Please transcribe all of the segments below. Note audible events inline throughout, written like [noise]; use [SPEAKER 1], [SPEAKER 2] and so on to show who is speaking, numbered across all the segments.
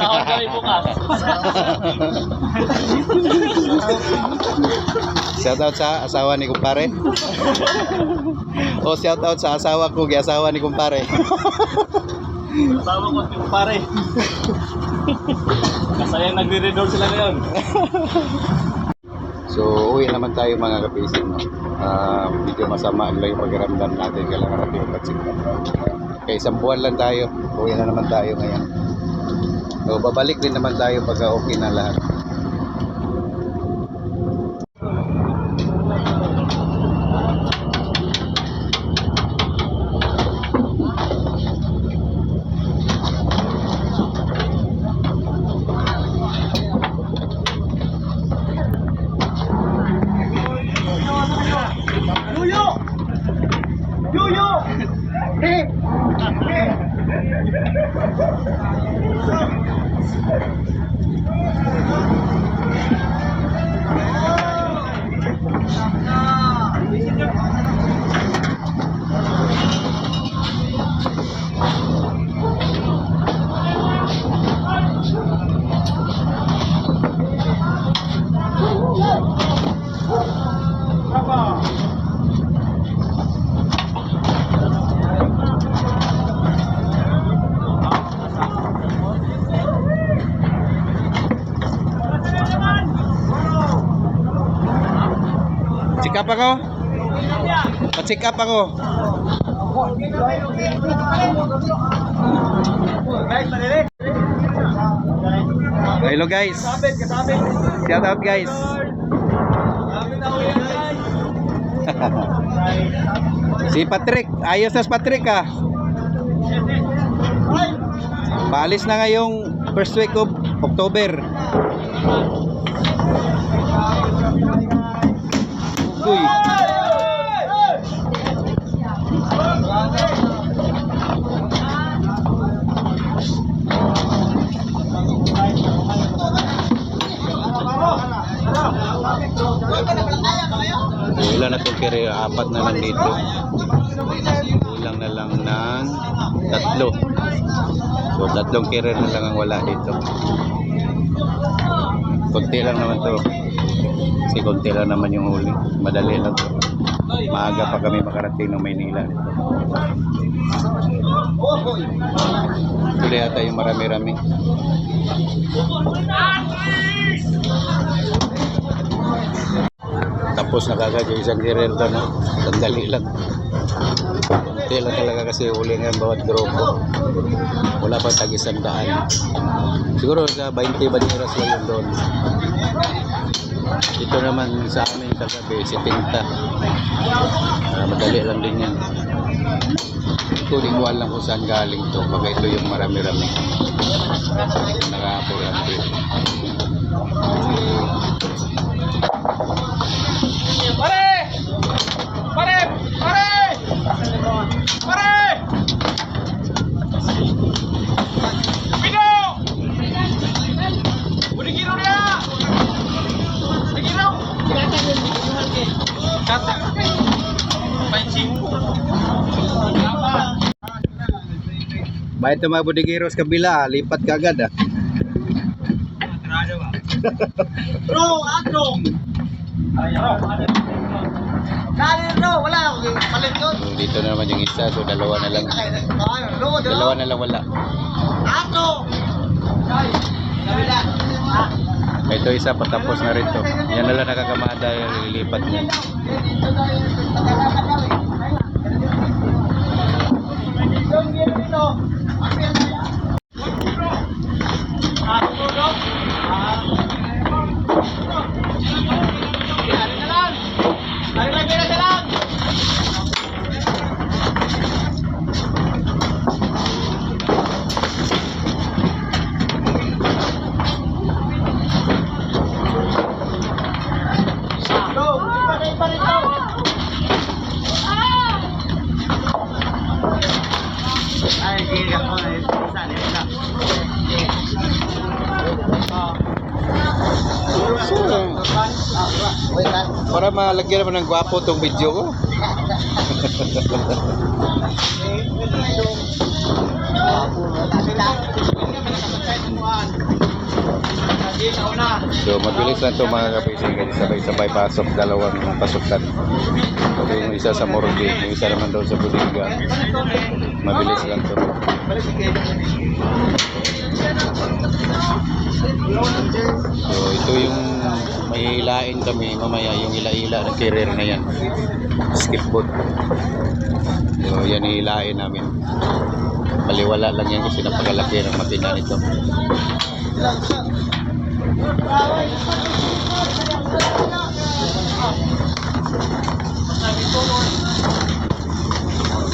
[SPEAKER 1] Ako gawin bukas.
[SPEAKER 2] Shoutout sa asawa ni kumpare. o shoutout sa asawa ko, asawa ni kumpare.
[SPEAKER 1] Tama ko yung pare. Kasayang nagre-redor sila ngayon.
[SPEAKER 2] So, uwi naman tayo mga kapising. No? Ah, medyo masama lang yung pakiramdam natin. Kailangan natin yung patsikap. Kaya isang buwan lang tayo. Uwi na naman tayo ngayon. So, babalik din naman tayo pagka okay na lahat. Thank [laughs] you. Pa-check up ako. Hello guys. Shout out guys. [laughs] si Patrick, ayos na si Patrick ah. Paalis na ngayong first week of October. Ilan na itong kere? Apat na lang dito. Kulang na lang ng tatlo. So, tatlong kere na lang ang wala dito. Kunti lang naman to. Kasi kunti lang naman yung huli. Madali lang to. Maaga pa kami makarating ng Maynila. Tuloy yata yung marami-rami. Tapos nakagad yung isang hirer doon. Sandali lang. Kunti lang talaga kasi huli ngayon bawat grupo. Wala pa tag isang daan. Siguro sa 20 baniras lang yun doon. Ito naman sa amin kagabi, si Pinta. Ah, madali lang din yan. Ito, di ko alam kung saan galing to. Baka ito yung marami-rami. Nakapurante.
[SPEAKER 1] Pare!
[SPEAKER 2] Bahit na mga budigiros kabila, lipat ka agad ah. [laughs]
[SPEAKER 1] Bro, adrong! Dali bro, wala ako palit yun.
[SPEAKER 2] Dito na naman yung isa, so dalawa na lang. Dalawa na lang wala.
[SPEAKER 1] Ato! Kabila.
[SPEAKER 2] Ito isa patapos na rin to. Yan na lang nakakamada yung lilipat niya.
[SPEAKER 1] Ay,
[SPEAKER 2] Para malagyan naman ng gwapo tong video ko. So mabilis lang to mga kapising kasi sabay-sabay pasok dalawang pasukan. So, yung isa sa morgue, yung isa naman doon sa bodega. Mabilis lang to. So ito yung may ilain kami mamaya yung ila-ila ng carrier na yan. Skipboard. So yan iilain namin. Baliwala lang yan kasi napakalaki ng makina nito.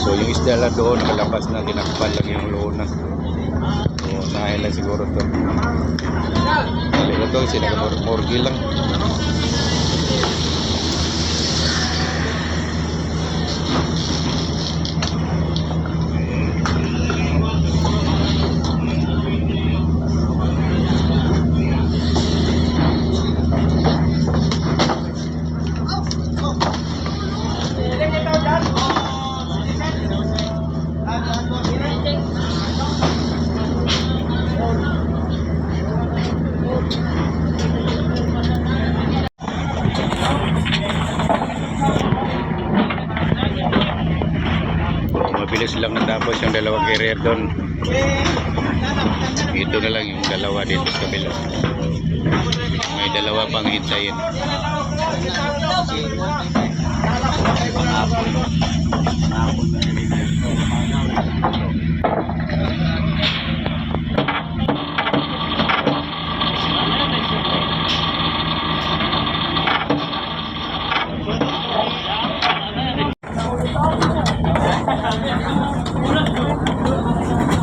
[SPEAKER 2] So yung isda lang doon, nakalabas na, tinakpan lang yung luna. Dahil lang siguro to. Sabi ko to, sinagamorgi lang. Mabilis lang natapos yung dalawang carrier doon. Ito na lang yung dalawa dito sa kabila. May dalawa pang hintayin.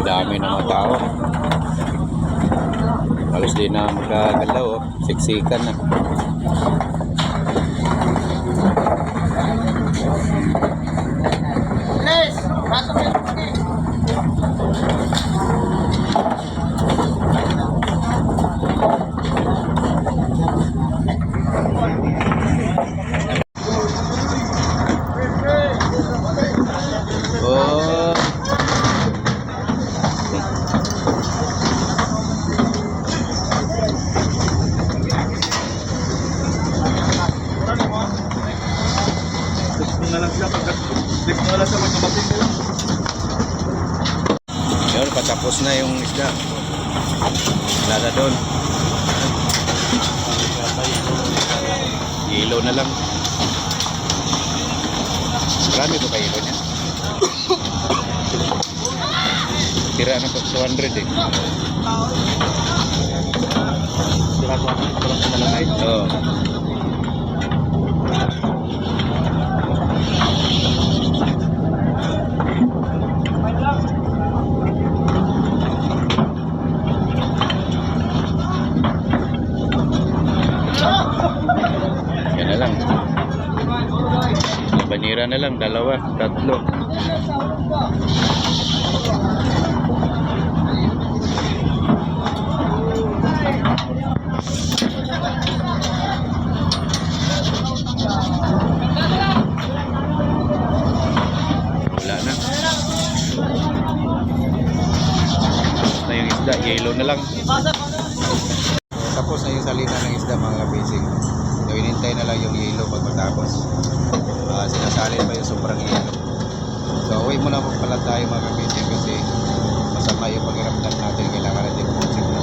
[SPEAKER 2] Dami ng mga tao. Halos di na magkagalaw. Oh. Siksikan na. Patapos na yung isda. Wala na doon. Yelo na lang. Marami pa yelo niya. Tira na to 200 eh.
[SPEAKER 1] Sira ko ang parang pinalagay.
[SPEAKER 2] Oo. Yan na na lang, dalawa, tatlo. Wala na. Tapos isda, yellow na lang. Tapos na yung salina ng isda mga kabising. So, inintay na lang yung yellow pag matapos. Sinasalin pa yung sobrang yellow. So, uwi muna po pala tayo mga kabising kasi masama yung pakiramdam natin. Kailangan natin pumusik na.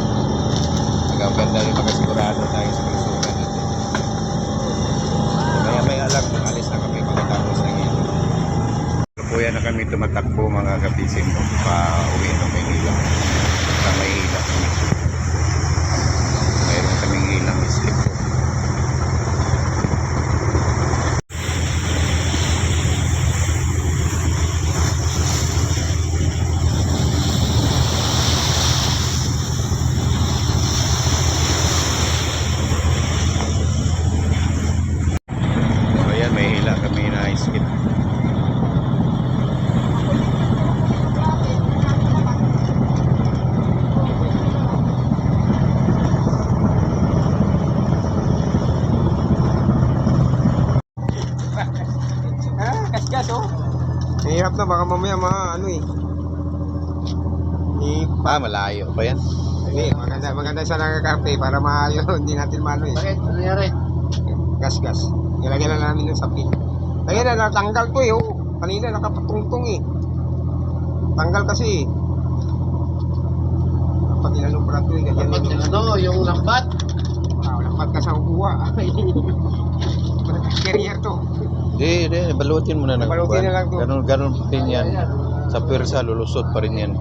[SPEAKER 2] Hanggang ganda rin makasigurado tayo sa kalusugan natin. So, maya maya lang, alis na kami pagkatapos ng yellow. Kuya na kami tumatakbo mga kabising pa uwi ng Maynila. Sa Maynila kami. Mayroon kaming ilang skip. So ayan, may hila kami na skip.
[SPEAKER 1] Ah, kasgas oh.
[SPEAKER 3] Mahirap na, baka mamaya mga ano eh. Eh,
[SPEAKER 2] Ah, malayo pa yan.
[SPEAKER 3] Hindi, maganda, maganda sa nagkakape para maayo, [laughs] hindi natin maano eh.
[SPEAKER 1] Bakit? Ano nangyari?
[SPEAKER 3] Gas, gas. Nilagyan na namin yung sapi. Ayun na, natanggal ko eh. Oh. Kanina nakapatungtong eh. Tanggal kasi eh. Inanong pala ito eh, ganyan
[SPEAKER 1] Pag
[SPEAKER 3] yung
[SPEAKER 1] ano, yung lambat.
[SPEAKER 3] Ah, lampat ka sa kukuha. [laughs] Carrier to.
[SPEAKER 2] Di, di, balutin mo na ng
[SPEAKER 3] Balutin na lang to.
[SPEAKER 2] Ganun, ganun din yan. Sa pwersa, lulusot pa rin yan.